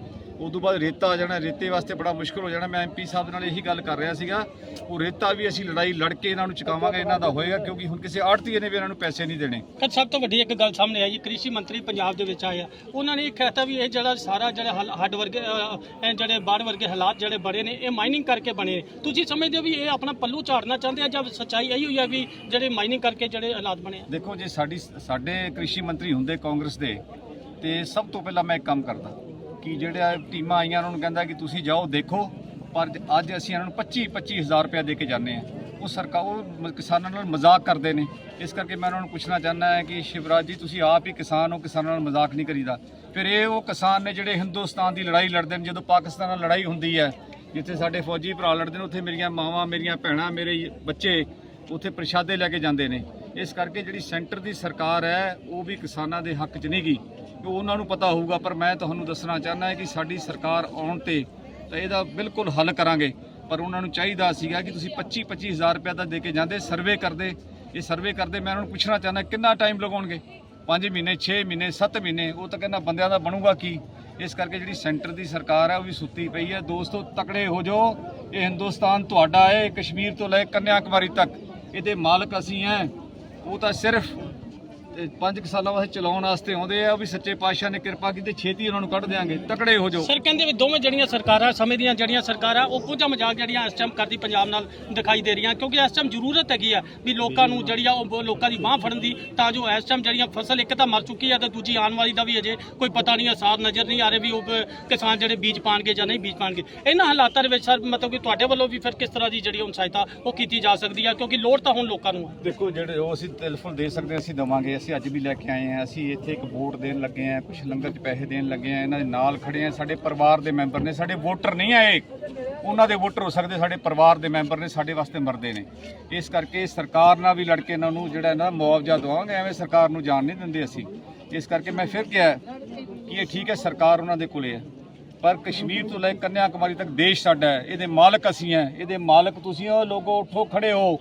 ਉਦੋਂ ਬਾਅਦ ਰੇਤਾ ਆ ਜਾਣਾ ਰੇਤੇ ਵਾਸਤੇ ਬੜਾ ਮੁਸ਼ਕਲ ਹੋ ਜਾਣਾ। ਮੈਂ ਐਮਪੀ ਸਾਹਿਬ ਨਾਲ ਇਹੀ ਗੱਲ ਕਰ ਰਿਹਾ ਸੀਗਾ। ਉਹ ਰੇਤਾ ਵੀ ਅਸੀਂ ਲੜਾਈ ਲੜ ਕੇ ਇਹਨਾਂ ਨੂੰ ਚੁਕਾਵਾਂਗੇ ਇਹਨਾਂ ਦਾ ਹੋਏਗਾ ਕਿਉਂਕਿ ਹੁਣ ਕਿਸੇ ਆੜਤੀਏ ਨੇ ਵੀ ਇਹਨਾਂ ਨੂੰ ਪੈਸੇ ਨਹੀਂ ਦੇਣੇ। ਤਾਂ ਸਭ ਤੋਂ ਵੱਡੀ ਇੱਕ ਗੱਲ ਸਾਹਮਣੇ ਆਈ ਕ੍ਰਿਸ਼ੀ ਮੰਤਰੀ ਪੰਜਾਬ ਦੇ ਵਿੱਚ ਆਏ ਆ। ਉਹਨਾਂ ਨੇ ਇਹ ਕਹਿਤਾ ਵੀ ਇਹ ਜਿਹੜਾ ਸਾਰਾ ਜਿਹੜਾ ਹੱਡ ਵਰਗੇ ਅਹ, ਜਿਹੜੇ ਬਾੜ ਵਰਗੇ ਹਾਲਾਤ ਜਿਹੜੇ ਬੜੇ ਨੇ ਇਹ ਮਾਈਨਿੰਗ ਕਰਕੇ ਬਣੇ ਨੇ। ਤੁਸੀਂ ਸਮਝਦੇ ਹੋ ਵੀ ਇਹ ਆਪਣਾ ਪੱਲੂ ਝਾੜਨਾ ਚਾਹੁੰਦੇ ਆ ਜਾਂ ਸੱਚਾਈ ਇਹੀ ਹੋਈ ਆ ਵੀ ਜਿਹੜੇ ਮਾਈਨਿੰਗ ਕਰਕੇ ਜਿਹੜੇ ਹਾਲਾਤ ਬਣੇ ਆ? ਦੇਖੋ ਜੇ ਸਾਡੀ ਸਾਡੇ ਕ੍ਰਿਸ਼ੀ ਮੰਤਰੀ ਹੁੰਦੇ ਕਾਂਗਰਸ ਦੇ ਤੇ ਸਭ ਤੋਂ ਪਹਿਲਾਂ ਮੈਂ ਇੱਕ ਕੰਮ ਕਰਦਾ। ਕਿ ਜਿਹੜੇ ਟੀਮਾਂ ਆਈਆਂ, ਉਹਨਾਂ ਨੂੰ ਕਹਿੰਦਾ ਕਿ ਤੁਸੀਂ ਜਾਓ, ਦੇਖੋ। ਪਰ ਅੱਜ ਅਸੀਂ ਇਹਨਾਂ ਨੂੰ 25 25000 ਰੁਪਏ ਦੇ ਕੇ ਜਾਂਦੇ ਆ ਉਹ ਸਰਕਾਰ, ਉਹ ਕਿਸਾਨਾਂ ਨਾਲ ਮਜ਼ਾਕ ਕਰਦੇ ਨੇ। ਇਸ ਕਰਕੇ ਮੈਂ ਉਹਨਾਂ ਨੂੰ ਪੁੱਛਣਾ ਚਾਹੁੰਦਾ ਹਾਂ ਕਿ ਸ਼ਿਵਰਾਜ ਜੀ, ਤੁਸੀਂ ਆਪ ਹੀ ਕਿਸਾਨ ਹੋ, ਕਿਸਾਨਾਂ ਨਾਲ ਮਜ਼ਾਕ ਨਹੀਂ ਕਰੀਦਾ। ਫਿਰ ਇਹ ਉਹ ਕਿਸਾਨ ਨੇ ਜਿਹੜੇ ਹਿੰਦੁਸਤਾਨ ਦੀ ਲੜਾਈ ਲੜਦੇ ਨੇ, ਜਦੋਂ ਪਾਕਿਸਤਾਨ ਨਾਲ ਲੜਾਈ ਹੁੰਦੀ ਹੈ, ਜਿੱਥੇ ਸਾਡੇ ਫੌਜੀ ਭਰਾ ਲੜਦੇ ਨੇ, ਉੱਥੇ ਮੇਰੀਆਂ ਮਾਵਾਂ, ਮੇਰੀਆਂ ਭੈਣਾਂ, ਮੇਰੇ ਬੱਚੇ, ਉੱਥੇ ਪ੍ਰਸ਼ਾਦੇ ਲੈ ਕੇ ਜਾਂਦੇ ਨੇ। ਇਸ ਕਰਕੇ ਜਿਹੜੀ ਸੈਂਟਰ ਦੀ ਸਰਕਾਰ ਹੈ, ਉਹ ਵੀ ਕਿਸਾਨਾਂ ਦੇ ਹੱਕ 'ਚ ਨਹੀਂ ਗਈ ਉਹਨਾਂ ਨੂੰ ਪਤਾ ਹੋਊਗਾ, ਪਰ ਮੈਂ ਤੁਹਾਨੂੰ ਦੱਸਣਾ ਚਾਹੁੰਦਾ ਹਾਂ ਕਿ ਸਾਡੀ ਸਰਕਾਰ ਆਉਣ ਤੇ ਤਾਂ ਇਹਦਾ ਬਿਲਕੁਲ ਹੱਲ ਕਰਾਂਗੇ। ਪਰ ਉਹਨਾਂ ਨੂੰ ਚਾਹੀਦਾ ਸੀਗਾ ਕਿ ਤੁਸੀਂ 25 25000 ਰੁਪਏ ਦਾ ਦੇ ਕੇ ਜਾਂਦੇ, ਸਰਵੇ ਕਰਦੇ। ਇਹ ਸਰਵੇ ਕਰਦੇ, ਮੈਂ ਉਹਨਾਂ ਨੂੰ ਪੁੱਛਣਾ ਚਾਹੁੰਦਾ, ਕਿੰਨਾ ਟਾਈਮ ਲਗਾਉਣਗੇ? 5 ਮਹੀਨੇ 6 ਮਹੀਨੇ 7 ਮਹੀਨੇ, ਉਹ ਤਾਂ ਕਹਿੰਦਾ ਬੰਦਿਆਂ ਦਾ ਬਣੂਗਾ ਕੀ? ਇਸ ਕਰਕੇ ਜਿਹੜੀ ਸੈਂਟਰ ਦੀ ਸਰਕਾਰ ਹੈ ਉਹ ਵੀ ਸੁੱਤੀ ਪਈ ਹੈ ਦੋਸਤੋ, ਤਕੜੇ ਹੋ ਜਾਓ। ਇਹ ਹਿੰਦੁਸਤਾਨ ਤੁਹਾਡਾ ਹੈ, ਕਸ਼ਮੀਰ ਤੋਂ ਲੈ ਕੰਨਿਆ ਕੁਮਾਰੀ ਤੱਕ। ਇਹਦੇ ਮਾਲਕ ਅਸੀਂ ਹੈ। ਉਹ ਤਾਂ ਸਿਰਫ ਪੰਜ ਕੁ ਸਾਲਾਂ ਵਾਸਤੇ ਚਲਾਉਣ ਵਾਸਤੇ ਆਉਂਦੇ ਆ ਵੀ ਸੱਚੇ ਪਾਤਸ਼ਾਹ ਨੇ ਕਿਰਪਾ ਕੀਤੀ ਛੇਤੀ ਉਹਨਾਂ ਨੂੰ ਕੱਢ ਦਿਆਂਗੇ ਤਕੜੇ ਹੋ ਜਾਓ। ਸਰ ਕਹਿੰਦੇ ਵੀ ਦੋਵੇਂ ਜਿਹੜੀਆਂ ਸਰਕਾਰਾਂ ਸਮੇਂ ਦੀਆਂ ਜਿਹੜੀਆਂ ਸਰਕਾਰਾਂ ਉਹ ਪੂਜਾ ਮਜ਼ਾਕ ਜਿਹੜੀਆਂ ਇਸ ਟਾਈਮ ਕਰਦੀ ਪੰਜਾਬ ਨਾਲ ਦਿਖਾਈ ਦੇ ਰਹੀਆਂ ਕਿਉਂਕਿ ਇਸ ਟਾਈਮ ਜ਼ਰੂਰਤ ਹੈਗੀ ਆ ਵੀ ਲੋਕਾਂ ਨੂੰ ਜਿਹੜੀ ਆ ਉਹ ਲੋਕਾਂ ਦੀ ਬਾਹ ਫੜਨ ਦੀ ਤਾਂ ਜੋ ਇਸ ਟਾਈਮ ਜਿਹੜੀਆਂ ਫਸਲ ਇੱਕ ਤਾਂ ਮਰ ਚੁੱਕੀ ਆ ਤੇ ਦੂਜੀ ਆਉਣ ਵਾਲੀ ਦਾ ਵੀ ਅਜੇ ਕੋਈ ਪਤਾ ਨਹੀਂ ਆਸਾਰ ਨਜ਼ਰ ਨਹੀਂ ਆ ਰਹੇ ਵੀ ਉਹ ਕਿਸਾਨ ਜਿਹੜੇ ਬੀਜ ਪਾਣਗੇ ਜਾਂ ਨਹੀਂ ਬੀਜ ਪਾਣਗੇ। ਇਹਨਾਂ ਹਾਲਾਤਾਂ ਦੇ ਵਿੱਚ ਸਰ ਮਤਲਬ ਕਿ ਤੁਹਾਡੇ ਵੱਲੋਂ ਵੀ ਫਿਰ ਕਿਸ ਤਰ੍ਹਾਂ ਦੀ ਜਿਹੜੀ ਹੁਣ ਸਹਾਇਤਾ ਉਹ ਕੀਤੀ ਜਾ ਸਕਦੀ ਆ ਕਿਉਂਕਿ ਲੋੜ ਤਾਂ ਹੁਣ ਲੋਕਾਂ ਨੂੰ ਆ। ਦੇਖੋ ਜਿਹੜੇ ਉਹ ਅਸੀਂ ਟੈਲੀਫੋਨ ਦੇ ਸਕਦੇ ਹਾਂ, ਅਸੀਂ ਦਵਾਂਗੇ ਅਸੀਂ ਅੱਜ ਵੀ ਲੈ ਕੇ ਆਏ ਹਾਂ। ਅਸੀਂ ਇੱਥੇ ਇੱਕ ਵੋਟ ਦੇਣ ਲੱਗੇ ਹਾਂ ਕੁਝ ਲੰਗਰ 'ਚ ਪੈਸੇ ਦੇਣ ਲੱਗੇ ਹਾਂ। ਇਹਨਾਂ ਦੇ ਨਾਲ ਖੜੇ ਹਾਂ। ਸਾਡੇ ਪਰਿਵਾਰ ਦੇ ਮੈਂਬਰ ਨੇ। ਸਾਡੇ ਵੋਟਰ ਨਹੀਂ ਆਏ। ਉਹਨਾਂ ਦੇ ਵੋਟਰ ਹੋ ਸਕਦੇ, ਸਾਡੇ ਪਰਿਵਾਰ ਦੇ ਮੈਂਬਰ ਨੇ, ਸਾਡੇ ਵਾਸਤੇ ਮਰਦੇ ਨੇ। ਇਸ ਕਰਕੇ ਸਰਕਾਰ ਨਾਲ ਵੀ ਲੜ ਕੇ ਇਹਨਾਂ ਨੂੰ ਜਿਹੜਾ ਨਾ ਮੁਆਵਜ਼ਾ ਦਵਾਂਗੇ। ਐਵੇਂ ਸਰਕਾਰ ਨੂੰ ਜਾਣ ਨਹੀਂ ਦਿੰਦੇ ਅਸੀਂ। ਇਸ ਕਰਕੇ ਮੈਂ ਫਿਰ ਕਿਹਾ ਕਿ ਇਹ ਠੀਕ ਹੈ, ਸਰਕਾਰ ਉਹਨਾਂ ਦੇ ਕੋਲੇ ਹੈ। ਪਰ ਕਸ਼ਮੀਰ ਤੋਂ ਲੈ ਕੇ ਕੰਨਿਆਕੁਮਾਰੀ ਤੱਕ ਦੇਸ਼ ਸਾਡਾ ਹੈ। ਇਹਦੇ ਮਾਲਕ ਅਸੀਂ ਹੈ। ਇਹਦੇ ਮਾਲਕ ਤੁਸੀਂ ਹੋ ਲੋਗੋ ਉੱਠੋ, ਖੜੇ ਹੋ,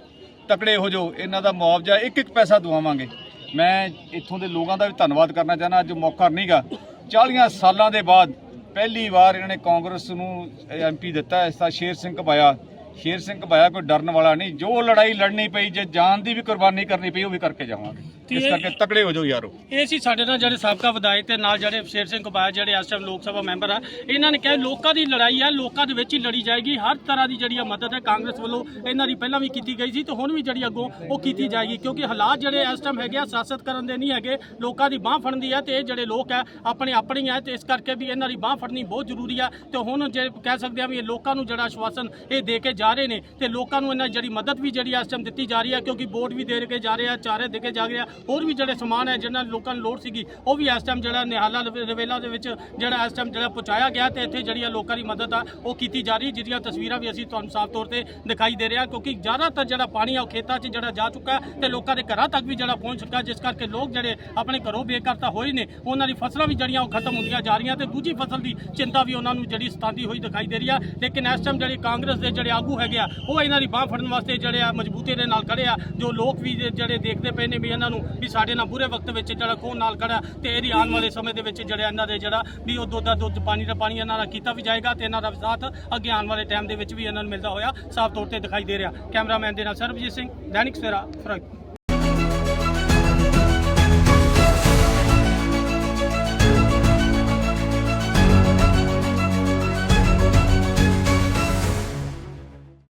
ਤਕੜੇ ਹੋ ਜਾਓ। ਇਹਨਾਂ ਦਾ ਮੁਆਵਜ਼ਾ ਇੱਕ ਇੱਕ ਪੈਸਾ ਦਵਾਵਾਂਗੇ। ਮੈਂ ਇੱਥੋਂ ਦੇ ਲੋਕਾਂ ਦਾ ਵੀ ਧੰਨਵਾਦ ਕਰਨਾ ਚਾਹੁੰਦਾ, ਅੱਜ ਮੌਕਾ ਨਹੀਂਗਾ। 40 ਸਾਲਾਂ ਦੇ ਬਾਅਦ ਪਹਿਲੀ ਵਾਰ ਇਹਨਾਂ ਨੇ ਕਾਂਗਰਸ ਨੂੰ ਐਮਪੀ ਦਿੱਤਾ, ਇਸ ਦਾ ਸ਼ੇਰ ਸਿੰਘ ਘਬਾਇਆ। ਸ਼ੇਰ ਸਿੰਘ ਘਬਾਇਆ, ਕੋਈ ਡਰਨ ਵਾਲਾ ਨਹੀਂ। ਜੋ ਲੜਾਈ ਲੜਨੀ ਪਈ, ਜੇ ਜਾਨ ਦੀ ਵੀ ਕੁਰਬਾਨੀ ਕਰਨੀ ਪਈ, ਉਹ ਵੀ ਕਰਕੇ ਜਾਵਾਂਗੇ। ਤੇ ਇਸ ਕਰਕੇ ਤਕੜੇ ਹੋ ਜਾਓ ਯਾਰੋ। ਇਹ ਸੀ ਸਾਡੇ ਨਾਲ ਜਿਹੜੇ ਸਾਬਕਾ ਵਿਧਾਇਕ ਤੇ ਨਾਲ ਜਿਹੜੇ ਸ਼ੇਰ ਸਿੰਘ ਕਬਾਇਆ ਜਿਹੜੇ ਇਸ ਟਾਈਮ ਲੋਕ ਸਭਾ ਮੈਂਬਰ ਆ ਇਹਨਾਂ ਨੇ ਕਿਹਾ ਲੋਕਾਂ ਦੀ ਲੜਾਈ ਹੈ ਲੋਕਾਂ ਦੇ ਵਿੱਚ ਹੀ ਲੜੀ ਜਾਏਗੀ ਹਰ ਤਰ੍ਹਾਂ ਦੀ ਜਿਹੜੀ ਆ ਮਦਦ ਹੈ ਕਾਂਗਰਸ ਵੱਲੋਂ ਇਹਨਾਂ ਦੀ ਪਹਿਲਾਂ ਵੀ ਕੀਤੀ ਗਈ ਸੀ ਤੇ ਹੁਣ ਵੀ ਜਿਹੜੀ ਅੱਗੋਂ ਉਹ ਕੀਤੀ ਜਾਏਗੀ ਕਿਉਂਕਿ ਹਾਲਾਤ ਜਿਹੜੇ ਇਸ ਟਾਈਮ ਹੈਗੇ ਆ ਸਿਆਸਤ ਕਰਨ ਦੇ ਨਹੀਂ ਹੈਗੇ ਲੋਕਾਂ ਦੀ ਬਾਹ ਫੜਨ ਦੀ ਹੈ ਤੇ ਇਹ ਜਿਹੜੇ ਲੋਕ ਹੈ ਆਪਣੇ ਆਪਣੀ ਹੈ ਤੇ ਇਸ ਕਰਕੇ ਵੀ ਇਹਨਾਂ ਦੀ ਬਾਹ ਫੜਨੀ ਬਹੁਤ ਜ਼ਰੂਰੀ ਆ ਤੇ ਹੁਣ ਜੇ ਕਹਿ ਸਕਦੇ ਆ ਵੀ ਇਹ ਲੋਕਾਂ ਨੂੰ ਜਿਹੜਾ ਆਸ਼ਵਾਸਨ ਇਹ ਦੇ ਕੇ ਜਾ ਰਹੇ ਨੇ ਤੇ ਲੋਕਾਂ ਨੂੰ ਇਹਨਾਂ ਜਿਹੜੀ ਮਦਦ ਵੀ ਜਿਹੜੀ ਇਸ ਟਾਈਮ ਦਿੱਤੀ ਜਾ ਰਹੀ ਹੈ ਕਿਉਂਕਿ ਬੋਰਡ ਵੀ ਦੇ ਕੇ ਜਾ ਰਹੇ ਆ ਚਾਰੇ ਦੇ ਕੇ ਜਾ ਰਹੇ ਆ ਹੋਰ ਵੀ ਜਿਹੜੇ ਸਮਾਨ ਹੈ, ਜਿਹਨਾਂ ਲੋਕਾਂ ਨੂੰ ਲੋੜ ਸੀਗੀ, ਉਹ ਵੀ ਇਸ ਟਾਈਮ ਜਿਹੜਾ ਨਿਹਾਲਾ ਰਵੇਲਾ ਦੇ ਵਿੱਚ ਜਿਹੜਾ ਇਸ ਟਾਈਮ ਜਿਹੜਾ ਪਹੁੰਚਾਇਆ ਗਿਆ ਤੇ ਇੱਥੇ ਜਿਹੜੀ ਆ ਲੋਕਾਂ ਦੀ ਮਦਦ ਆ, ਉਹ ਕੀਤੀ ਜਾ ਰਹੀ ਜਿਹਦੀਆਂ ਤਸਵੀਰਾਂ ਵੀ ਅਸੀਂ ਤੁਹਾਨੂੰ ਸਾਫ਼ ਤੌਰ ਤੇ ਦਿਖਾਈ ਦੇ ਰਿਹਾ, ਕਿਉਂਕਿ ਜ਼ਿਆਦਾਤਰ ਜਿਹੜਾ ਪਾਣੀ ਆ, ਉਹ ਖੇਤਾਂ 'ਚ ਜਿਹੜਾ ਜਾ ਚੁੱਕਾ ਹੈ ਤੇ ਲੋਕਾਂ ਦੇ ਘਰਾਂ ਤੱਕ ਵੀ ਜਿਹੜਾ ਪਹੁੰਚ ਚੁੱਕਾ ਜਿਸ ਕਰਕੇ ਲੋਕ ਜਿਹੜੇ ਆਪਣੇ ਘਰੋਂ ਬੇਘਰਤਾ ਹੋਏ ਨੇ, ਉਹਨਾਂ ਦੀ ਫਸਲਾਂ ਵੀ ਜਿਹੜੀਆਂ ਉਹ ਖਤਮ ਹੁੰਦੀਆਂ ਜਾ ਰਹੀਆਂ ਤੇ ਦੂਜੀ ਫਸਲ ਦੀ ਚਿੰਤਾ ਵੀ ਉਹਨਾਂ ਨੂੰ ਜਿਹੜੀ ਸਤਾਉਂਦੀ ਹੋਈ ਦਿਖਾਈ ਦੇ ਰਹੀ ਆ, ਲੇਕਿਨ ਇਸ ਟਾਈਮ ਜਿਹੜੀ ਕਾਂਗਰਸ ਦੇ ਜਿਹੜੇ ਆਗੂ ਹੈਗੇ ਆ, ਉਹ ਇਹਨਾਂ ਦੀ ਬਾਹ ਫੜਨ ਵਾਸਤੇ ਜਿਹੜੇ ਆ ਮਜ਼ਬੂਤੀ ਦੇ ਨਾਲ ਖੜੇ ਆ, ਜੋ ਲੋਕ ਵੀ ਜਿਹੜੇ ਦੇਖਦੇ ਪਏ ਨੇ ਵੀ ਇਹਨਾਂ ਨੂੰ ਵੀ ਸਾਡੇ ਨਾਲ ਬੁਰੇ ਵਕਤ ਵਿੱਚ ਜਿਹੜਾ ਖੂਨ ਨਾਲ ਖੜਾ ਤੇ ਇਹਦੀ ਆਉਣ ਵਾਲੇ ਸਮੇਂ ਦੇ ਵਿੱਚ ਜਿਹੜਾ ਇਹਨਾਂ ਦੇ ਜਿਹੜਾ ਵੀ ਉਹ ਦੁੱਧ ਦਾ ਦੁੱਧ, ਪਾਣੀ ਦਾ ਪਾਣੀ ਇਹਨਾਂ ਦਾ ਕੀਤਾ ਵੀ ਜਾਏਗਾ ਤੇ ਇਹਨਾਂ ਦਾ ਸਾਥ ਅੱਗੇ ਆਉਣ ਵਾਲੇ ਟਾਈਮ ਦੇ ਵਿੱਚ ਵੀ ਇਹਨਾਂ ਨੂੰ ਮਿਲਦਾ ਹੋਇਆ ਸਾਫ਼ ਤੌਰ ਤੇ ਦਿਖਾਈ ਦੇ ਰਿਹਾ। ਕੈਮਰਾਮੈਨ ਦੇ ਨਾਲ ਸਰਬਜੀਤ ਸਿੰਘ, ਦੈਨਿਕ ਸਵੇਰਾ, ਫਿਰੋਜ਼ਪੁਰ।